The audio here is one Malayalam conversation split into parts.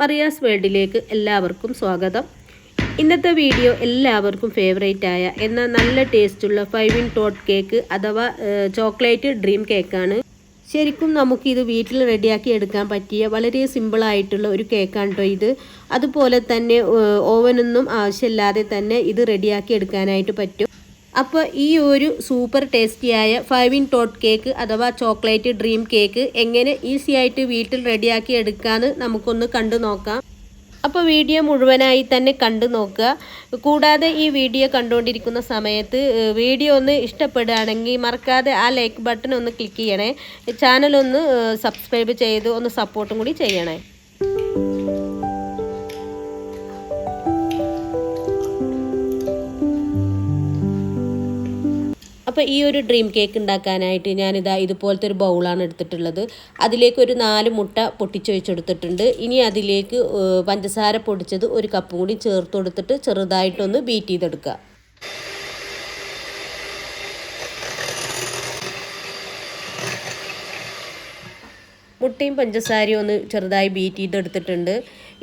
മറിയാസ് വേൾഡിലേക്ക് എല്ലാവർക്കും സ്വാഗതം. ഇന്നത്തെ വീഡിയോ എല്ലാവർക്കും ഫേവറേറ്റ് ആയ എന്ന നല്ല ടേസ്റ്റുള്ള ഫൈവ് ഇൻ ടോട്ട് കേക്ക് അഥവാ ചോക്ലേറ്റ് ഡ്രീം കേക്കാണ് ശരിക്കും നമുക്കിത് വീട്ടിൽ റെഡിയാക്കി എടുക്കാൻ പറ്റിയ വളരെ സിമ്പിളായിട്ടുള്ള ഒരു കേക്കാണ് കേട്ടോ ഇത്. അതുപോലെ തന്നെ ഓവനൊന്നും ആവശ്യമില്ലാതെ തന്നെ ഇത് റെഡിയാക്കി എടുക്കാനായിട്ട് പറ്റും. അപ്പോൾ ഈ ഒരു സൂപ്പർ ടേസ്റ്റിയായ ഫൈവ് ഇൻ ടോട്ട് കേക്ക് അഥവാ ചോക്ലേറ്റ് ഡ്രീം കേക്ക് എങ്ങനെ ഈസി ആയിട്ട് വീട്ടിൽ റെഡിയാക്കി എടുക്കാമെന്ന് നമുക്കൊന്ന് കണ്ടു നോക്കാം. അപ്പോൾ വീഡിയോ മുഴുവനായി തന്നെ കണ്ടു നോക്കുക. കൂടാതെ ഈ വീഡിയോ കണ്ടുകൊണ്ടിരിക്കുന്ന സമയത്ത് വീഡിയോ ഒന്ന് ഇഷ്ടപ്പെടുകയാണെങ്കിൽ മറക്കാതെ ആ ലൈക്ക് ബട്ടൺ ഒന്ന് ക്ലിക്ക് ചെയ്യണേ. ചാനൽ ഒന്ന് സബ്സ്ക്രൈബ് ചെയ്ത് ഒന്ന് സപ്പോർട്ടും കൂടി ചെയ്യണേ. അപ്പോൾ ഈ ഒരു ഡ്രീം കേക്ക് ഉണ്ടാക്കാനായിട്ട് ഞാനിതാ ഇതുപോലത്തെ ഒരു ബൗളാണ് എടുത്തിട്ടുള്ളത്. അതിലേക്ക് ഒരു നാല് മുട്ട പൊട്ടിച്ചൊഴിച്ചെടുത്തിട്ടുണ്ട്. ഇനി അതിലേക്ക് പഞ്ചസാര പൊടിച്ചത് ഒരു കപ്പ് കൂടി ചേർത്ത് കൊടുത്തിട്ട് ചെറുതായിട്ടൊന്ന് ബീറ്റ് ചെയ്തെടുക്കുക. മുട്ടയും പഞ്ചസാരയും ഒന്ന് ചെറുതായി ബീറ്റ് ചെയ്തെടുത്തിട്ടുണ്ട്.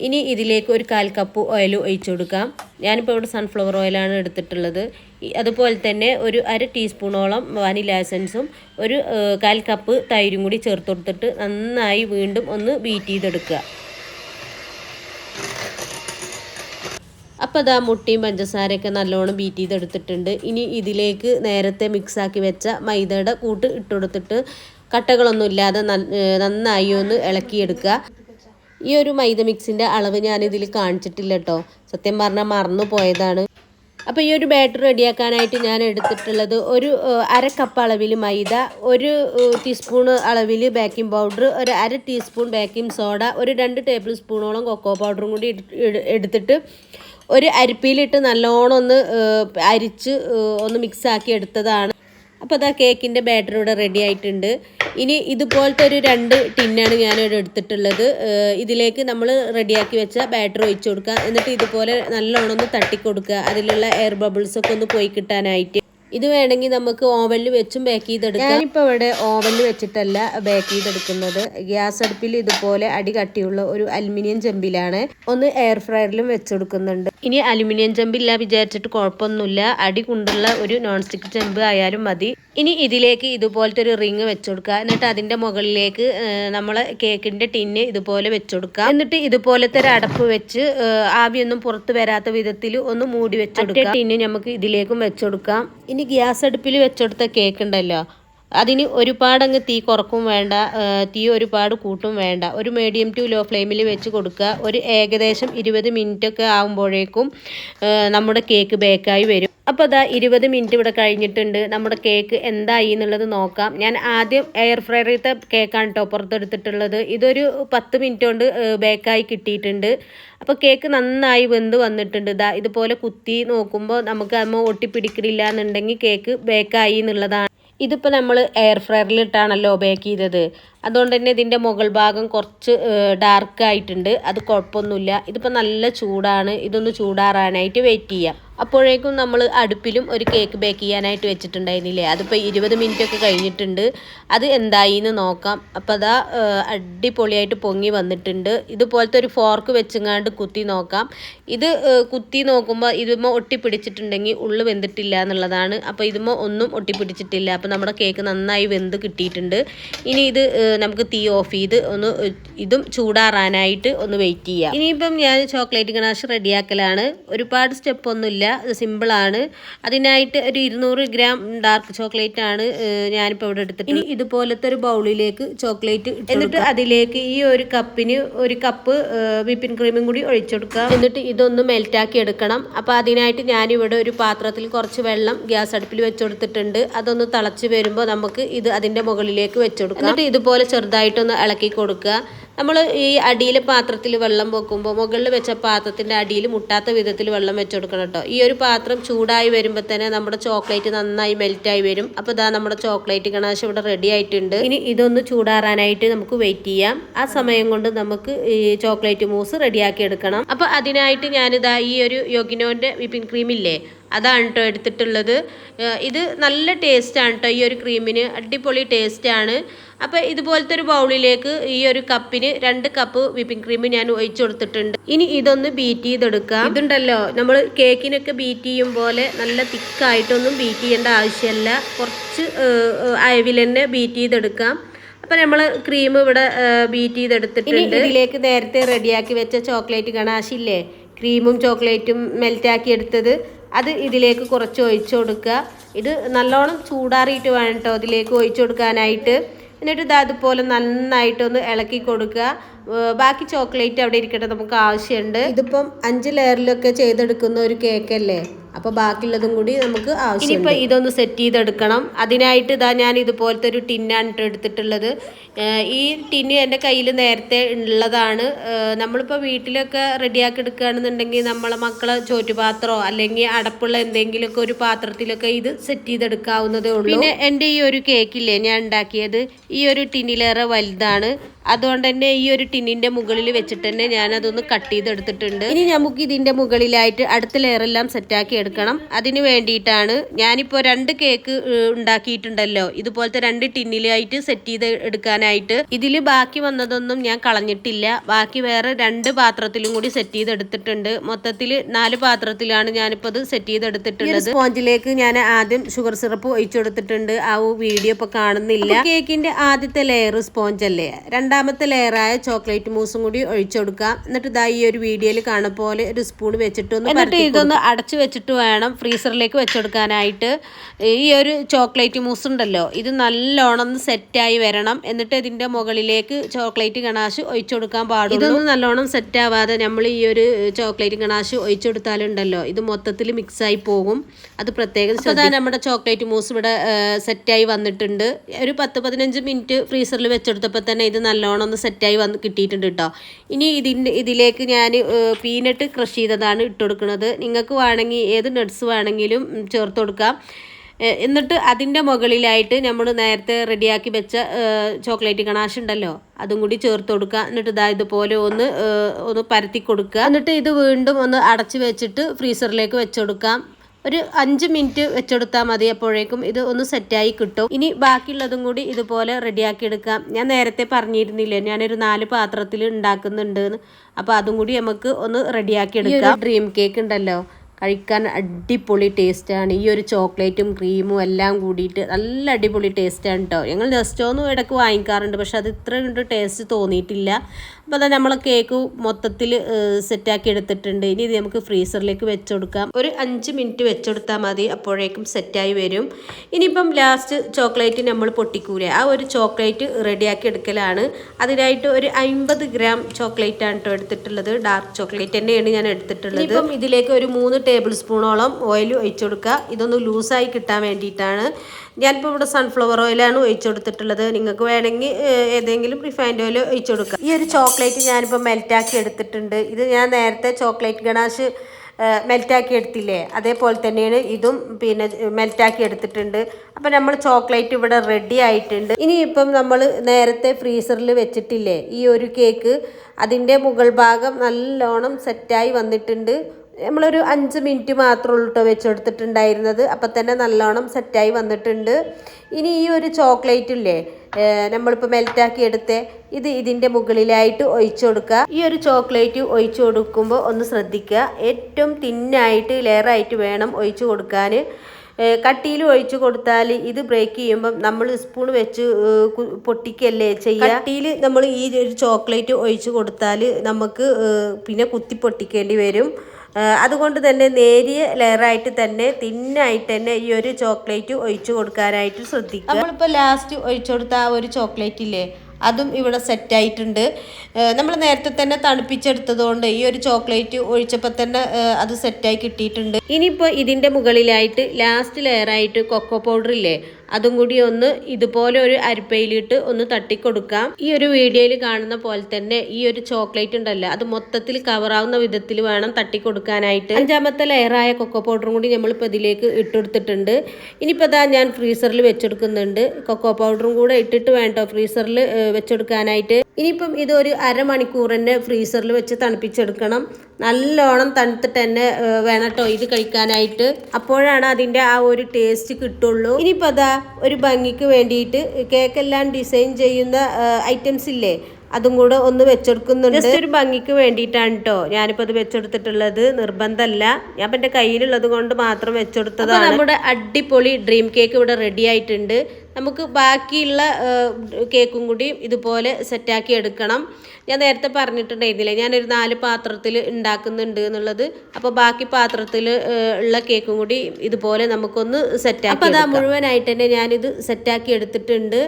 ഇനി ഇതിലേക്ക് ഒരു കാൽ കപ്പ് ഓയിൽ ഒഴിച്ചു കൊടുക്കാം. ഞാനിപ്പോൾ ഇവിടെ സൺഫ്ലവർ ഓയിലാണ് എടുത്തിട്ടുള്ളത്. അതുപോലെ തന്നെ ഒരു അര ടീസ്പൂണോളം വാനില എസൻസും ഒരു കാൽ കപ്പ് തൈരും കൂടി ചേർത്ത് കൊടുത്തിട്ട് നന്നായി വീണ്ടും ഒന്ന് ബീറ്റ് ചെയ്തെടുക്കുക. അപ്പോൾ അതാ മുട്ടയും പഞ്ചസാരയൊക്കെ നല്ലോണം ബീറ്റ് ചെയ്തെടുത്തിട്ടുണ്ട്. ഇനി ഇതിലേക്ക് നേരത്തെ മിക്സാക്കി വെച്ച മൈദയുടെ കൂട്ട് ഇട്ട് കൊടുത്തിട്ട് കട്ടകളൊന്നും ഇല്ലാതെ നന്നായി ഒന്ന് ഇളക്കിയെടുക്കുക. ഈ ഒരു മൈദ മിക്സിന്റെ അളവ് ഞാനിതിൽ കാണിച്ചിട്ടില്ല കേട്ടോ സത്യം പറഞ്ഞാൽ മറന്നു പോയതാണ്. അപ്പോൾ ഈ ഒരു ബാറ്റർ റെഡിയാക്കാനായിട്ട് ഞാൻ എടുത്തിട്ടുള്ളത് ഒരു അര കപ്പ് അളവിൽ മൈദ ഒരു ടീസ്പൂൺ അളവിൽ ബേക്കിംഗ് പൗഡർ ഒരു അര ടീസ്പൂൺ ബേക്കിംഗ് സോഡ ഒരു രണ്ട് ടേബിൾ സ്പൂണോളം കൊക്കോ പൗഡറും കൂടി എടുത്തിട്ട് ഒരു അരിപ്പിയിലിട്ട് നല്ലോണം ഒന്ന് അരിച്ച് ഒന്ന് മിക്സാക്കി എടുത്തതാണ്. അപ്പോൾ അതാ കേക്കിന്റെ ബാറ്റർ ഇവിടെ റെഡി ആയിട്ടുണ്ട്. ഇനി ഇതുപോലത്തെ ഒരു രണ്ട് ടിന്നാണ് ഞാനിവിടെ എടുത്തിട്ടുള്ളത്. ഇതിലേക്ക് നമ്മൾ റെഡിയാക്കി വെച്ച ബാറ്റർ ഒഴിച്ചു കൊടുക്കുക. എന്നിട്ട് ഇതുപോലെ നല്ലോണം ഒന്ന് തട്ടിക്കൊടുക്കുക. അതിലുള്ള എയർ ബബിൾസൊക്കെ ഒന്ന് പോയി കിട്ടാനായിട്ട്. ഇത് വേണമെങ്കിൽ നമുക്ക് ഓവനിൽ വെച്ചും ബേക്ക് ചെയ്തെടുക്കാം. ഞാനിപ്പോൾ ഇവിടെ ഓവനിൽ വെച്ചിട്ടല്ല ബേക്ക് ചെയ്തെടുക്കുന്നത്. ഗ്യാസ് അടുപ്പിൽ ഇതുപോലെ അടി കട്ടിയുള്ള ഒരു അലുമിനിയം ചെമ്പിലാണ് ഒന്ന് എയർ ഫ്രയറിലും വെച്ചെടുക്കുന്നുണ്ട്. ഇനി അലുമിനിയം ചെമ്പില്ല വിചാരിച്ചിട്ട് കുഴപ്പമൊന്നുമില്ല. അടി കൊണ്ടുള്ള ഒരു നോൺ സ്റ്റിക്ക് ചെമ്പ് ആയാലും മതി. ഇനി ഇതിലേക്ക് ഇതുപോലത്തെ ഒരു റിങ് വെച്ചുകൊടുക്കുക എന്നിട്ട് അതിന്റെ മുകളിലേക്ക് നമ്മൾ കേക്കിന്റെ ടിന്ന് ഇതുപോലെ വെച്ചുകൊടുക്കുക എന്നിട്ട് ഇതുപോലത്തെ ഒരു അടപ്പ് വെച്ച് ആവിയൊന്നും പുറത്ത് വരാത്ത വിധത്തിൽ ഒന്ന് മൂടി വെച്ചെടുക്കുക. ടിന്ന് നമുക്ക് ഇതിലേക്കും വെച്ചുകൊടുക്കാം ഇനി ഗ്യാസ് അടുപ്പിൽ വെച്ചെടുത്ത കേക്ക് ഉണ്ടല്ലോ. അതിന് ഒരുപാട് അങ്ങ് തീ കുറക്കും വേണ്ട തീ ഒരുപാട് കൂട്ടും വേണ്ട. ഒരു മീഡിയം ടു ലോ ഫ്ലെയിമിൽ വെച്ച് കൊടുക്കുക. ഒരു ഏകദേശം ഇരുപത് ഒക്കെ ആകുമ്പോഴേക്കും നമ്മുടെ കേക്ക് ബേക്കായി വരും. അപ്പോൾ അതാ ഇരുപത് മിനിറ്റ് ഇവിടെ കഴിഞ്ഞിട്ടുണ്ട്. നമ്മുടെ കേക്ക് എന്തായി എന്നുള്ളത് നോക്കാം. ഞാൻ ആദ്യം എയർ ഫ്രയറിലത്തെ കേക്കാണ് കേട്ടോ പുറത്തെടുത്തിട്ടുള്ളത് ഇതൊരു പത്ത് മിനിറ്റ് കൊണ്ട് ബേക്കായി കിട്ടിയിട്ടുണ്ട്. അപ്പോൾ കേക്ക് നന്നായി വെന്ത് വന്നിട്ടുണ്ട്. ഇതാ ഇതുപോലെ കുത്തി നോക്കുമ്പോൾ നമുക്ക് അമ്മ ഒട്ടിപ്പിടിക്കില്ല എന്നുണ്ടെങ്കിൽ കേക്ക് ബേക്കായി എന്നുള്ളതാണ്. ഇതിപ്പോൾ നമ്മൾ എയർ ഫ്രയറിലിട്ടാണല്ലോ ബേക്ക് ചെയ്തത്. അതുകൊണ്ട് തന്നെ ഇതിന്റെ മുകൾ ഭാഗം കുറച്ച് ഡാർക്ക് ആയിട്ടുണ്ട്. അത് കുഴപ്പമൊന്നുമില്ല. ഇതിപ്പോൾ നല്ല ചൂടാണ്. ഇതൊന്ന് ചൂടാറാനായിട്ട് വെയിറ്റ് ചെയ്യാം. അപ്പോഴേക്കും നമ്മൾ അടുപ്പിലും ഒരു കേക്ക് ബേക്ക് ചെയ്യാനായിട്ട് വെച്ചിട്ടുണ്ടായിരുന്നില്ലേ? അതിപ്പോൾ ഇരുപത് ഒക്കെ കഴിഞ്ഞിട്ടുണ്ട്. അത് എന്തായി എന്ന് നോക്കാം. അപ്പോൾ അതാ അടിപൊളിയായിട്ട് പൊങ്ങി വന്നിട്ടുണ്ട്. ഇതുപോലത്തെ ഒരു ഫോർക്ക് വെച്ചങ്ങാണ്ട് കുത്തി നോക്കാം. ഇത് കുത്തി നോക്കുമ്പോൾ ഇതുമ്പോൾ ഒട്ടിപ്പിടിച്ചിട്ടുണ്ടെങ്കിൽ ഉള്ളു വെന്തിട്ടില്ല എന്നുള്ളതാണ്. അപ്പോൾ ഇതുമ്പോൾ ഒന്നും ഒട്ടിപ്പിടിച്ചിട്ടില്ല. അപ്പോൾ നമ്മുടെ കേക്ക് നന്നായി വെന്ത് കിട്ടിയിട്ടുണ്ട്. ഇനി ഇത് നമുക്ക് തീ ഓഫ് ചെയ്ത് ഒന്ന് ഇതും ചൂടാറാനായിട്ട് ഒന്ന് വെയിറ്റ് ചെയ്യാം. ഇനിയിപ്പം ഞാൻ ചോക്ലേറ്റ് ഗണാഷ് റെഡിയാക്കലാണ് ഒരുപാട് സ്റ്റെപ്പ് ഇത് സിമ്പിളാണ് അതിനായിട്ട് ഒരു ഇരുന്നൂറ് ഗ്രാം ഡാർക്ക് ചോക്ലേറ്റ് ആണ് ഞാനിപ്പോൾ ഇവിടെ എടുത്തിട്ട് ഇനി ഇതുപോലത്തെ ഒരു ബൗളിലേക്ക് ചോക്ലേറ്റ് എന്നിട്ട് അതിലേക്ക് ഈ ഒരു കപ്പിന് ഒരു കപ്പ് വിപ്പിൻ ക്രീമും കൂടി ഒഴിച്ചെടുക്കുക എന്നിട്ട് ഇതൊന്ന് മെൽറ്റാക്കി എടുക്കണം. അപ്പോൾ അതിനായിട്ട് ഞാനിവിടെ ഒരു പാത്രത്തിൽ കുറച്ച് വെള്ളം ഗ്യാസ് അടുപ്പിൽ വെച്ചുകൊടുത്തിട്ടുണ്ട് അതൊന്ന് തിളച്ച് വരുമ്പോൾ നമുക്ക് ഇത് അതിന്റെ മുകളിലേക്ക് വെച്ചുകൊടുക്കാം എന്നിട്ട് ഇതുപോലെ ചെറുതായിട്ടൊന്ന് ഇളക്കി കൊടുക്കുക. നമ്മൾ ഈ അടിയിൽ പാത്രത്തിൽ വെള്ളം വെക്കുമ്പോൾ മുകളിൽ വെച്ച പാത്രത്തിന്റെ അടിയിൽ മുട്ടാത്ത വിധത്തിൽ വെള്ളം വെച്ച് കൊടുക്കണം കേട്ടോ. ഈ ഒരു പാത്രം ചൂടായി വരുമ്പോൾ തന്നെ നമ്മുടെ ചോക്ലേറ്റ് നന്നായി മെൽറ്റായി വരും. അപ്പോൾ ഇതാ നമ്മുടെ ചോക്ലേറ്റ് ഗണാശ് ഇവിടെ റെഡി ആയിട്ടുണ്ട്. ഇനി ഇതൊന്ന് ചൂടാറാനായിട്ട് നമുക്ക് വെയിറ്റ് ചെയ്യാം. ആ സമയം കൊണ്ട് നമുക്ക് ഈ ചോക്ലേറ്റ് മൂസ് റെഡിയാക്കി എടുക്കണം. അപ്പോൾ അതിനായിട്ട് ഞാനിതാ ഈ ഒരു യോഗിനോന്റെ ക്രീം ഇല്ലേ അതാണ് കേട്ടോ എടുത്തിട്ടുള്ളത്. ഇത് നല്ല ടേസ്റ്റാണ് കേട്ടോ ഈ ഒരു ക്രീമിന് അടിപൊളി ടേസ്റ്റാണ് അപ്പോൾ ഇതുപോലത്തെ ഒരു ബൗളിലേക്ക് ഈ ഒരു കപ്പിന് രണ്ട് കപ്പ് വിപ്പിംഗ് ക്രീം ഞാൻ ഒഴിച്ചു കൊടുത്തിട്ടുണ്ട്. ഇനി ഇതൊന്ന് ബീറ്റ് ചെയ്തെടുക്കാം. ഇതുണ്ടല്ലോ നമ്മൾ കേക്കിനൊക്കെ ബീറ്റ് ചെയ്യും പോലെ നല്ല തിക്കായിട്ടൊന്നും ബീറ്റ് ചെയ്യേണ്ട ആവശ്യമില്ല കുറച്ച് അയവിൽ തന്നെ ബീറ്റ് ചെയ്തെടുക്കാം. അപ്പം നമ്മൾ ക്രീം ഇവിടെ ബീറ്റ് ചെയ്തെടുത്തിട്ടുണ്ട്. ഇതിലേക്ക് നേരത്തെ റെഡിയാക്കി വെച്ച ചോക്ലേറ്റ് ഗണാശില്ലേ ക്രീമും ചോക്ലേറ്റും മെൽറ്റാക്കി എടുത്തത്. അത് ഇതിലേക്ക് കുറച്ച് ഒഴിച്ചു കൊടുക്കുക. ഇത് നല്ലോണം ചൂടാറിയിട്ട് വേണം കേട്ടോ അതിലേക്ക് ഒഴിച്ചു കൊടുക്കാനായിട്ട്. എന്നിട്ട് ഇത് അതുപോലെ നന്നായിട്ടൊന്ന് ഇളക്കി കൊടുക്കുക. ബാക്കി ചോക്ലേറ്റ് അവിടെ ഇരിക്കട്ടെ നമുക്ക് ആവശ്യമുണ്ട്. ഇതിപ്പം അഞ്ച് ലെയറിലൊക്കെ ചെയ്തെടുക്കുന്ന ഒരു കേക്കല്ലേ? അപ്പോൾ ബാക്കിയുള്ളതും കൂടി നമുക്ക് ആവശ്യം ഇനിയിപ്പോൾ ഇതൊന്ന് സെറ്റ് ചെയ്തെടുക്കണം. അതിനായിട്ട് ഇതാ ഞാൻ ഇതുപോലത്തെ ഒരു ടിന്നാണ് ട്ടോ എടുത്തിട്ടുള്ളത്. ഈ ടിന്ന് എന്റെ കയ്യിൽ നേരത്തെ ഉള്ളതാണ്. നമ്മളിപ്പോൾ വീട്ടിലൊക്കെ റെഡിയാക്കി എടുക്കുകയാണെന്നുണ്ടെങ്കിൽ നമ്മളെ മക്കളെ ചോറ്റുപാത്രമോ അല്ലെങ്കിൽ അടപ്പുള്ള എന്തെങ്കിലുമൊക്കെ ഒരു പാത്രത്തിലൊക്കെ ഇത് സെറ്റ് ചെയ്തെടുക്കാവുന്നതേ ഉള്ളൂ. പിന്നെ എന്റെ ഈ ഒരു കേക്കില്ലേ ഞാൻ ഉണ്ടാക്കിയത് ഈ ഒരു ടിന്നിലേറെ വലുതാണ്. അതുകൊണ്ട് തന്നെ ഈ ഒരു ടിന്നിന്റെ മുകളിൽ വെച്ചിട്ട് തന്നെ ഞാൻ അതൊന്ന് കട്ട് ചെയ്തെടുത്തിട്ടുണ്ട്. ഇനി നമുക്ക് ഇതിന്റെ മുകളിലായിട്ട് അടുത്ത ലെയറെല്ലാം സെറ്റാക്കി എടുക്കണം. അതിന് വേണ്ടിയിട്ടാണ് ഞാനിപ്പോൾ രണ്ട് കേക്ക് ഉണ്ടാക്കിയിട്ടുണ്ടല്ലോ. ഇതുപോലത്തെ രണ്ട് ടിന്നിലായിട്ട് സെറ്റ് ചെയ്ത് എടുക്കാനായിട്ട്. ഇതിൽ ബാക്കി വന്നതൊന്നും ഞാൻ കളഞ്ഞിട്ടില്ല. ബാക്കി വേറെ രണ്ട് പാത്രത്തിലും കൂടി സെറ്റ് ചെയ്തെടുത്തിട്ടുണ്ട്. മൊത്തത്തിൽ നാല് പാത്രത്തിലാണ് ഞാനിപ്പോൾ അത് സെറ്റ് ചെയ്തെടുത്തിട്ടുള്ളത്. സ്പോഞ്ചിലേക്ക് ഞാൻ ആദ്യം ഷുഗർ സിറപ്പ് ഒഴിച്ചു കൊടുത്തിട്ടുണ്ട് ആ വീഡിയോ ഇപ്പോൾ കാണുന്നില്ല. കേക്കിന്റെ ആദ്യത്തെ ലെയർ സ്പോഞ്ച് അല്ലേ? രണ്ടാമത്തെ ലെയറായ ചോക്ലേറ്റ് മൂസും കൂടി ഒഴിച്ചു കൊടുക്കാം എന്നിട്ട് ഇതാ ഈ ഒരു വീഡിയോയിൽ കാണുന്ന പോലെ ഒരു സ്പൂൺ വെച്ചിട്ട് ഒന്ന് എന്നിട്ട് ഇതൊന്ന് അടച്ചു വെച്ചിട്ട് വേണം ഫ്രീസറിലേക്ക് വെച്ചെടുക്കാനായിട്ട്. ഈ ഒരു ചോക്ലേറ്റ് മൂസ് ഉണ്ടല്ലോ ഇത് നല്ലോണം സെറ്റായി വരണം. എന്നിട്ട് ഇതിന്റെ മുകളിലേക്ക് ചോക്ലേറ്റ് ഗണാശ് ഒഴിച്ചു കൊടുക്കാൻ പാടുള്ളൂ. ഇതൊന്നും നല്ലോണം സെറ്റാവാതെ നമ്മൾ ഈ ഒരു ചോക്ലേറ്റ് ഗണാശ് ഒഴിച്ചു കൊടുത്താലുണ്ടല്ലോ ഇത് മൊത്തത്തിൽ മിക്സായി പോകും. അത് പ്രത്യേകം ശ്രദ്ധിക്കുക നമ്മുടെ ചോക്ലേറ്റ് മൂസ് ഇവിടെ സെറ്റായി വന്നിട്ടുണ്ട്. ഒരു പത്ത് പതിനഞ്ച് മിനിറ്റ് ഫ്രീസറിൽ വെച്ചെടുത്തപ്പോൾ തന്നെ ഇത് നല്ലോണം ഒന്ന് സെറ്റായി വന്ന് കിട്ടിയിട്ടുണ്ട് കേട്ടോ ഇനി ഇതിന്റെ ഇതിലേക്ക് ഞാൻ പീനട്ട് ക്രഷ് ചെയ്തതാണ് ഇട്ട് കൊടുക്കുന്നത് നിങ്ങൾക്ക് വേണമെങ്കിൽ ഏത് നട്ട്സ് വേണമെങ്കിലും ചേർത്ത് കൊടുക്കാം. എന്നിട്ട് അതിന്റെ മുകളിലായിട്ട് നമ്മൾ നേരത്തെ റെഡിയാക്കി വെച്ച ചോക്ലേറ്റ് കണാശ് ഉണ്ടല്ലോ അതും കൂടി ചേർത്ത് കൊടുക്കുക. എന്നിട്ട് ഇതാ ഇതുപോലെ ഒന്ന് ഒന്ന് പരത്തി കൊടുക്കുക. എന്നിട്ട് ഇത് വീണ്ടും ഒന്ന് അടച്ചു വെച്ചിട്ട് ഫ്രീസറിലേക്ക് വെച്ചെടുക്കാം ഒരു അഞ്ച് മിനിറ്റ് വെച്ചെടുത്താൽ മതി അപ്പോഴേക്കും ഇത് ഒന്ന് സെറ്റായി കിട്ടും. ഇനി ബാക്കിയുള്ളതും കൂടി ഇതുപോലെ റെഡിയാക്കി എടുക്കാം. ഞാൻ നേരത്തെ പറഞ്ഞിരുന്നില്ലേ ഞാനൊരു നാല് പാത്രത്തിൽ ഉണ്ടാക്കുന്നുണ്ട് അപ്പോൾ അതും കൂടി നമുക്ക് ഒന്ന് റെഡിയാക്കി എടുക്കാം. ഡ്രീം കേക്ക് ഉണ്ടല്ലോ കഴിക്കാൻ അടിപൊളി ടേസ്റ്റാണ് ഈ ഒരു ചോക്ലേറ്റും ക്രീമും എല്ലാം കൂടിയിട്ട് നല്ല അടിപൊളി ടേസ്റ്റാണ് കേട്ടോ ഞങ്ങൾ നെസ്റ്റോന്നും ഇടയ്ക്ക് വാങ്ങിക്കാറുണ്ട്. പക്ഷെ അത് ഇത്ര കണ്ട് ടേസ്റ്റ് തോന്നിയിട്ടില്ല. അപ്പോൾ അതാ നമ്മൾ കേക്ക് മൊത്തത്തിൽ സെറ്റാക്കി എടുത്തിട്ടുണ്ട്. ഇനി ഇത് നമുക്ക് ഫ്രീസറിലേക്ക് വെച്ചുകൊടുക്കാം ഒരു അഞ്ച് മിനിറ്റ് വെച്ചെടുത്താൽ മതി. അപ്പോഴേക്കും സെറ്റായി വരും. ഇനിയിപ്പം ലാസ്റ്റ് ചോക്ലേറ്റ് നമ്മൾ പൊട്ടിക്കൂലേ? ആ ഒരു ചോക്ലേറ്റ് റെഡിയാക്കി എടുക്കലാണ്. അതിനായിട്ട് ഒരു അമ്പത് ഗ്രാം ചോക്ലേറ്റ് ആണ് കേട്ടോ എടുത്തിട്ടുള്ളത്. ഡാർക്ക് ചോക്ലേറ്റ് തന്നെയാണ് ഞാൻ എടുത്തിട്ടുള്ളത്. ഇപ്പം ഇതിലേക്ക് ഒരു മൂന്ന് ടേബിൾ സ്പൂണോളം ഓയിൽ ഒഴിച്ചു കൊടുക്കുക ഇതൊന്ന് ലൂസായി കിട്ടാൻ വേണ്ടിയിട്ടാണ്. ഞാനിപ്പോൾ ഇവിടെ സൺഫ്ലവർ ഓയിലാണ് ഒഴിച്ചു കൊടുത്തിട്ടുള്ളത് നിങ്ങൾക്ക് വേണമെങ്കിൽ ഏതെങ്കിലും റിഫൈൻഡ് ഓയിൽ ഒഴിച്ചു കൊടുക്കുക ഈ ഒരു ചോക്ലേറ്റ് ഞാനിപ്പോൾ മെൽറ്റാക്കി എടുത്തിട്ടുണ്ട്. ഇത് ഞാൻ നേരത്തെ ചോക്ലേറ്റ് ഗണാഷ് മെൽറ്റാക്കി എടുത്തില്ലേ? അതേപോലെ തന്നെയാണ് ഇതും പിന്നെ മെൽറ്റാക്കി എടുത്തിട്ടുണ്ട്. അപ്പം നമ്മൾ ചോക്ലേറ്റ് ഇവിടെ റെഡി ആയിട്ടുണ്ട്. ഇനിയിപ്പം നമ്മൾ നേരത്തെ ഫ്രീസറിൽ വെച്ചിട്ടില്ലേ? ഈ ഒരു കേക്ക് അതിന്റെ മുകൾ ഭാഗം നല്ലോണം സെറ്റായി വന്നിട്ടുണ്ട്. നമ്മളൊരു അഞ്ച് മിനിറ്റ് മാത്രമേ ഉള്ളൂ വെച്ചെടുത്തിട്ടുണ്ടായിരുന്നത്. അപ്പം തന്നെ നല്ലോണം സെറ്റായി വന്നിട്ടുണ്ട്. ഇനി ഈ ഒരു ചോക്ലേറ്റ് ഇല്ലേ നമ്മളിപ്പോൾ മെൽറ്റാക്കി എടുത്ത് ഇത് ഇതിന്റെ മുകളിലായിട്ട് ഒഴിച്ചു കൊടുക്കുക. ഈ ഒരു ചോക്ലേറ്റ് ഒഴിച്ചു കൊടുക്കുമ്പോൾ ഒന്ന് ശ്രദ്ധിക്കുക. ഏറ്റവും തിന്നായിട്ട് ലെയറായിട്ട് വേണം ഒഴിച്ചു കൊടുക്കാൻ കട്ടിയിൽ ഒഴിച്ചു കൊടുത്താൽ ഇത് ബ്രേക്ക് ചെയ്യുമ്പം നമ്മൾ സ്പൂൺ വെച്ച് പൊട്ടിക്കല്ലേ ചെയ്യുക? കട്ടിയിൽ നമ്മൾ ഈ ഒരു ചോക്ലേറ്റ് ഒഴിച്ചു കൊടുത്താൽ നമുക്ക് പിന്നെ കുത്തി പൊട്ടിക്കേണ്ടി വരും. അതുകൊണ്ട് തന്നെ നേരിയ ലെയറായിട്ട് തന്നെ തിന്നായിട്ട് തന്നെ ഈ ഒരു ചോക്ലേറ്റ് ഒഴിച്ചു കൊടുക്കാനായിട്ട് ശ്രദ്ധിക്കുക. നമ്മളിപ്പോൾ ലാസ്റ്റ് ഒഴിച്ചു കൊടുത്ത ആ ഒരു ചോക്ലേറ്റ് ഇല്ലേ അതും ഇവിടെ സെറ്റായിട്ടുണ്ട് നമ്മൾ നേരത്തെ തന്നെ തണുപ്പിച്ചെടുത്തതുകൊണ്ട് ഈ ഒരു ചോക്ലേറ്റ് ഒഴിച്ചപ്പോൾ തന്നെ അത് സെറ്റായി കിട്ടിയിട്ടുണ്ട്. ഇനിയിപ്പോൾ ഇതിന്റെ മുകളിലായിട്ട് ലാസ്റ്റ് ലെയറായിട്ട് കൊക്കോ പൗഡർ ഇല്ലേ അതും കൂടി ഒന്ന് ഇതുപോലെ ഒരു അരിപ്പയിലിട്ട് ഒന്ന് തട്ടിക്കൊടുക്കാം. ഈ ഒരു വീഡിയോയിൽ കാണുന്ന പോലെ തന്നെ ഈ ഒരു ചോക്ലേറ്റ് ഉണ്ടല്ലോ അത് മൊത്തത്തിൽ കവറാവുന്ന വിധത്തിൽ വേണം തട്ടിക്കൊടുക്കാനായിട്ട്. അഞ്ചാമത്തെ ലെയറായ കൊക്കോ പൗഡറും കൂടി നമ്മളിപ്പോൾ ഇതിലേക്ക് ഇട്ടെടുത്തിട്ടുണ്ട് ഇനിയിപ്പോൾ അതാ ഞാൻ ഫ്രീസറിൽ വെച്ചെടുക്കുന്നുണ്ട്. കൊക്കോ പൗഡറും കൂടെ ഇട്ടിട്ട് വേണ്ടോ ഫ്രീസറിൽ വെച്ചെടുക്കാനായിട്ട്? ഇനിയിപ്പം ഇതൊരു അരമണിക്കൂർ തന്നെ ഫ്രീസറിൽ വെച്ച് തണുപ്പിച്ചെടുക്കണം. നല്ലോണം തണുത്തിട്ട് തന്നെ വേണം കേട്ടോ ഇത് കഴിക്കാനായിട്ട്. അപ്പോഴാണ് അതിന്റെ ആ ഒരു ടേസ്റ്റ് കിട്ടുള്ളൂ. ഇനിയിപ്പോൾ അതാ ഒരു ഭംഗിക്ക് വേണ്ടിയിട്ട് കേക്കെല്ലാം ഡിസൈൻ ചെയ്യുന്ന ഐറ്റംസ് ഇല്ലേ? അതും കൂടെ ഒന്ന് വെച്ചെടുക്കുന്നുണ്ട്. ജസ്റ്റ് ഒരു ഭംഗിക്ക് വേണ്ടിയിട്ടാണ് കേട്ടോ ഞാനിപ്പോൾ അത് വെച്ചെടുത്തിട്ടുള്ളത്. നിർബന്ധമല്ല ഞാൻ എന്റെ കയ്യിലുള്ളത് കൊണ്ട് മാത്രം വെച്ചെടുത്തതാണ്. നമ്മുടെ അടിപൊളി ഡ്രീം കേക്ക് ഇവിടെ റെഡി ആയിട്ടുണ്ട്. നമുക്ക് ബാക്കിയുള്ള കേക്കും കൂടി ഇതുപോലെ സെറ്റാക്കി എടുക്കണം. ഞാൻ നേരത്തെ പറഞ്ഞിട്ടുണ്ടായിരുന്നില്ലേ ഞാനൊരു നാല് പാത്രത്തിൽ ഉണ്ടാക്കുന്നുണ്ട് എന്നുള്ളത്. അപ്പോൾ ബാക്കി പാത്രത്തിൽ ഉള്ള കേക്കും കൂടി ഇതുപോലെ നമുക്കൊന്ന് സെറ്റാക്കി അപ്പോൾ അതാ മുഴുവനായിട്ട് തന്നെ ഞാനിത് സെറ്റാക്കി എടുത്തിട്ടുണ്ട്.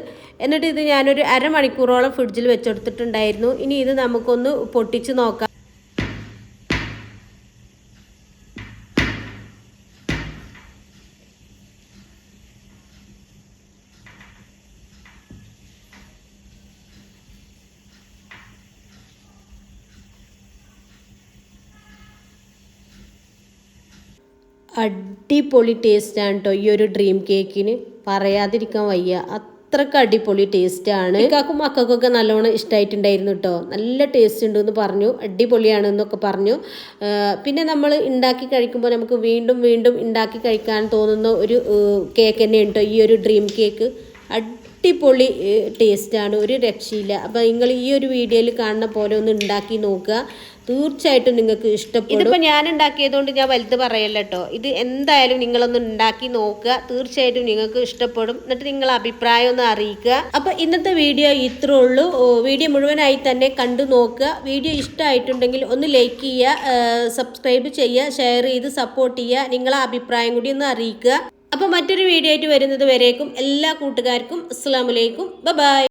എന്നിട്ട് ഇത് ഞാനൊരു അരമണിക്കൂറോളം ഫ്രിഡ്ജിൽ വെച്ചെടുത്തിട്ടുണ്ടായിരുന്നു. ഇനി ഇത് നമുക്കൊന്ന് പൊട്ടിച്ച് നോക്കാം. അടിപൊളി ടേസ്റ്റ് ആണ് കേട്ടോ ഈ ഒരു ഡ്രീം കേക്കിന് പറയാതിരിക്കാൻ വയ്യ. അത്രയ്ക്ക് അടിപൊളി ടേസ്റ്റാണ് കാക്കും മക്കൾക്കൊക്കെ നല്ലോണം ഇഷ്ടമായിട്ടുണ്ടായിരുന്നു കേട്ടോ നല്ല ടേസ്റ്റ് ഉണ്ട് എന്ന് പറഞ്ഞു. അടിപൊളിയാണ് എന്നൊക്കെ പറഞ്ഞു. പിന്നെ നമ്മൾ ഉണ്ടാക്കി കഴിക്കുമ്പോൾ നമുക്ക് വീണ്ടും വീണ്ടും ഉണ്ടാക്കി കഴിക്കാൻ തോന്നുന്ന ഒരു കേക്ക് തന്നെയാണ് കേട്ടോ ഈ ഒരു ഡ്രീം കേക്ക് അടിപൊളി ടേസ്റ്റാണ് ഒരു രക്ഷയില്ല. അപ്പോൾ നിങ്ങൾ ഈ ഒരു വീഡിയോയിൽ കാണുന്ന പോലെ ഒന്ന് ഉണ്ടാക്കി നോക്കുക. തീർച്ചയായിട്ടും നിങ്ങൾക്ക് ഇഷ്ടപ്പെടും. ഇതിപ്പോൾ ഞാൻ ഉണ്ടാക്കിയതുകൊണ്ട് ഞാൻ വലുത് പറയല്ല കേട്ടോ ഇത് എന്തായാലും നിങ്ങളൊന്ന് ഉണ്ടാക്കി നോക്കുക. തീർച്ചയായിട്ടും നിങ്ങൾക്ക് ഇഷ്ടപ്പെടും. എന്നിട്ട് നിങ്ങൾ അഭിപ്രായം ഒന്ന് അറിയിക്കുക. അപ്പോൾ ഇന്നത്തെ വീഡിയോ ഇത്രേ ഉള്ളൂ. വീഡിയോ മുഴുവനായി തന്നെ കണ്ടു നോക്കുക. വീഡിയോ ഇഷ്ടമായിട്ടുണ്ടെങ്കിൽ ഒന്ന് ലൈക്ക് ചെയ്യുക. സബ്സ്ക്രൈബ് ചെയ്യുക. ഷെയർ ചെയ്ത് സപ്പോർട്ട് ചെയ്യുക. നിങ്ങളെ അഭിപ്രായം കൂടി ഒന്ന് അറിയിക്കുക. അപ്പോൾ മറ്റൊരു വീഡിയോ ആയിട്ട് വരുന്നത് വരേക്കും എല്ലാ കൂട്ടുകാർക്കും അസ്സാം വലൈക്കും ബൈ